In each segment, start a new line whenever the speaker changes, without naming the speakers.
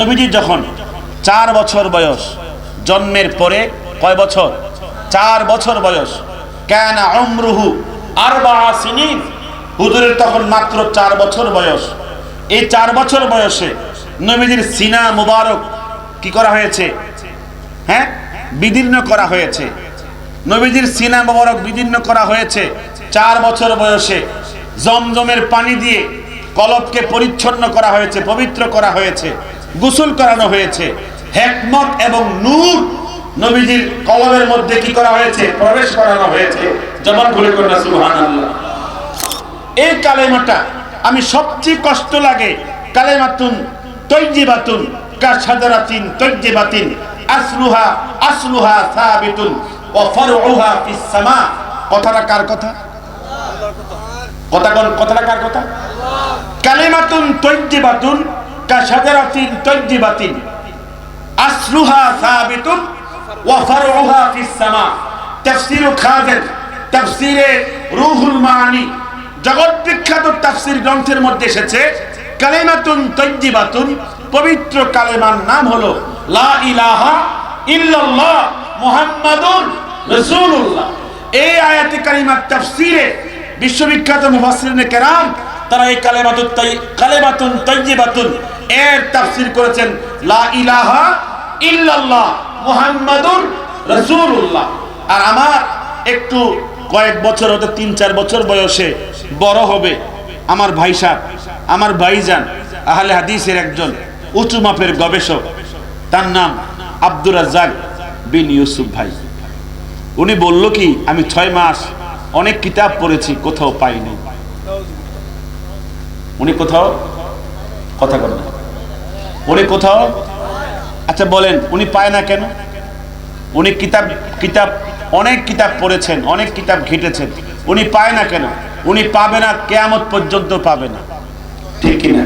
নবীজি যখন চার বছর বয়স, জন্মের পরে কয় বছর? চার বছর বয়স। কেন অমরুহু আর সিনিন। হুজুরের তখন মাত্র চার বছর বয়স। এই চার বছর বয়সে নবীজির সিনা মুবারক কি করা হয়েছে? হ্যাঁ? বিদীর্ণ করা হয়েছে। নবীজির সিনা মুবারক বিদীর্ণ করা হয়েছে। চার বছর বয়সে জমজমের পানি দিয়ে কলবকে পরিচ্ছন্ন করা হয়েছে, পবিত্র করা হয়েছে। গোসল করানো হয়েছে। হেকমত এবং নূর নবীজির কলমের মধ্যে কি করা হয়েছে? প্রবেশ করানো হয়েছে। জবান খুলে করে না, সুবহানাল্লাহ। এই কালেমাটা আমি সবচেয়ে কষ্ট লাগে। কালেমাতুন তৈজিবাতুন কা সাদারাতিন তৈজিবাতিন আসলুহা আসলুহা সাবিতুন ওয়া ফারউহা ফিস সামা। কথাটা কার কথা? কথা কোন কথাটা কার কথা? কালিমাতুন তৈজিবাতুন খাদের জগৎ বিখ্যাত গ্রন্থের মধ্যে এসেছে, কালিমাতুন তৈজিবাতুন, পবিত্র কালেমার নাম হলো, লা ইলাহা এই আয়াতে কালিমার তাফসীরে বিশ্ববিখ্যাত মুফাসসিরিনে কেরাম তারা এই কালেমাতুন কালেমাতুন তৈজিবাতুন এর তাফসীর করেছেন, লা ইলাহা ইল্লাল্লাহ মুহাম্মাদুর রাসূলুল্লাহ। আর আমার একটু কয়েক বছর হতে তিন চার বছর বয়সে বড় হবে আমার ভাই সাহেব, আমার ভাইজান, আহলে হাদিসের একজন উঁচু মাপের গবেষক। তার নাম আব্দুর রাজ্জাক বিন ইউসুফ ভাই। উনি বলল কি, আমি ছয় মাস অনেক কিতাব পড়েছি, কোথাও পাইনি। উনি কোথাও কথা বলেন উনি কোথাও আচ্ছা বলেন, উনি পায় না কেন? উনি কিতাব কিতাব, অনেক কিতাব পড়েছেন, অনেক কিতাব ঘেটেছেন। উনি পায় না কেন? উনি পাবে না, কেয়ামত পর্যন্ত পাবে না। ঠিক না?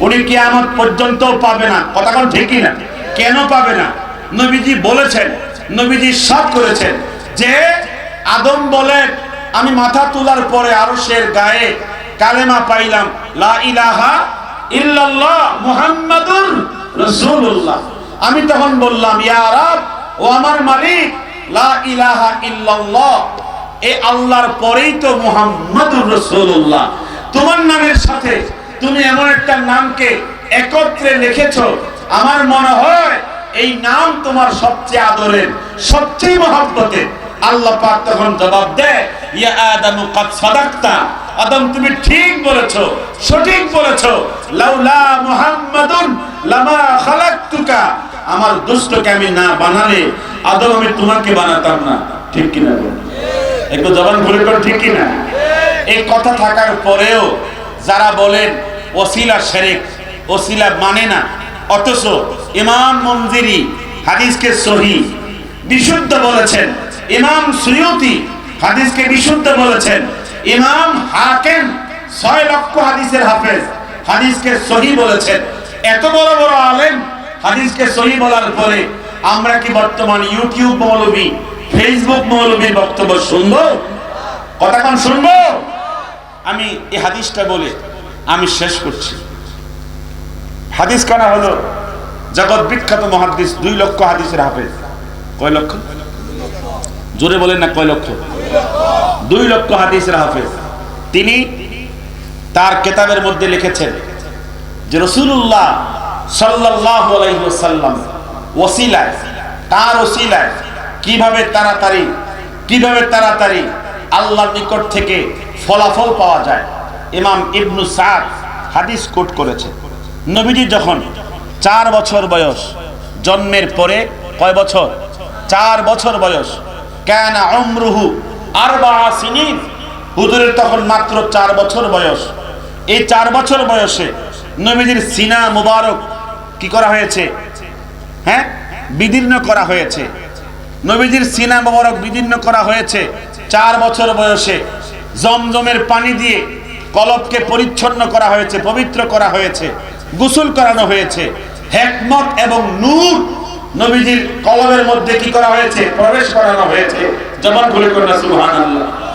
উনি কেয়ামত পর্যন্ত পাবে না। কথা কোন ঠিক কিনা কেন পাবে না? নবীজি বলেছেন, নবীজি সব করেছেন যে, আদম বলেন আমি মাথা তোলার পরে আরশের গায়ে কালেমা পাইলাম, লা ইলাহা ইল্লাল্লাহ মুহাম্মাদুর রাসূলুল্লাহ। আমি তখন বললাম, ইয়া রাব, ও আমার মালিক, লা ইলাহা ইল্লাল্লাহ, এ আল্লাহর পরেই তো মুহাম্মাদুর রাসূলুল্লাহ। তোমার নামের সাথে তুমি এমন একটা নামকে একত্রে লিখেছো, আমার মনে হয় এই নাম তোমার সবচেয়ে আদরের, সবচেয়ে মহব্বতের। আল্লাহ পাক তখন জবাব দেয়, ইয়া আদামু, কাদ সাদাকতা। আদম, তুমি ঠিক বলেছ, সঠিক বলেছ। লাউলা মুহাম্মাদুন লামা খালাকতুকা। আমার দুষ্টকে আমি না বানালে আদম আমি তোমাকে বানাতাম না। ঠিক কিনা একটু জবান খুলে কর ঠিক কিনা? এই কথা থাকার পরেও যারা বলেন, ওসিলা শেরেক ওসিলা মানে না, অথচ ইমাম মঞ্জিরি হাদিসকে সহি, বিশুদ্ধ বলেছেন। ইমাম সুয়ুতি হাদিসকে বিশুদ্ধ বলেছেন। ইমাম হাকেম ছয় লক্ষ হাদিসের হাফেজ। হাদিসকে সহি বলেছেন। এত বড় বড় আলেম হাদিসকে সহি বলার পরে আমরা কি বর্তমান ইউটিউব মৌলবী, ফেসবুক মৌলবীর বক্তব্য শুনব? কথা কোন শুনব? আমি এই হাদিসটা বলে আমি শেষ করছি। হাদিস কানা হলো জগৎ বিখ্যাত মহাদিস, দুই লক্ষ হাদিসের হাফেজ। কয় লক্ষ? জোরে বলেন না কয় লক্ষ? দুই লক্ষ হাদিসের হাফেজ। তিনি তার কেতাবের মধ্যে লিখেছেন যে রসুল্লাহ সাল্লাহ ওসিলায় তার ওসিলায় কীভাবে তাড়াতাড়ি কীভাবে তাড়াতাড়ি আল্লাহর নিকট থেকে ফলাফল পাওয়া যায়, ইমাম ইবনু সাদ হাদিস কোট করেছে নবীজি যখন চার বছর বয়স, জন্মের পরে কয় বছর? চার বছর বয়স। কেন অমরুহু আর সিনিন। হুজুরের তখন মাত্র চার বছর বয়স। এই চার বছর বয়সে নবীজির সিনা মুবারক কি করা হয়েছে? হ্যাঁ? বিদীর্ণ করা হয়েছে। নবীজির সিনা মুবারক বিদীর্ণ করা হয়েছে চার বছর বয়সে। জমজমের পানি দিয়ে কলবকে পরিচ্ছন্ন করা হয়েছে, পবিত্র করা হয়েছে, গোসল করানো হয়েছে। হেকমত এবং নূর নবীজির কলমের মধ্যে কি করা হয়েছে? প্রবেশ করানো হয়েছে। জবান খুলে করে সুহান সুবহানাল্লাহ।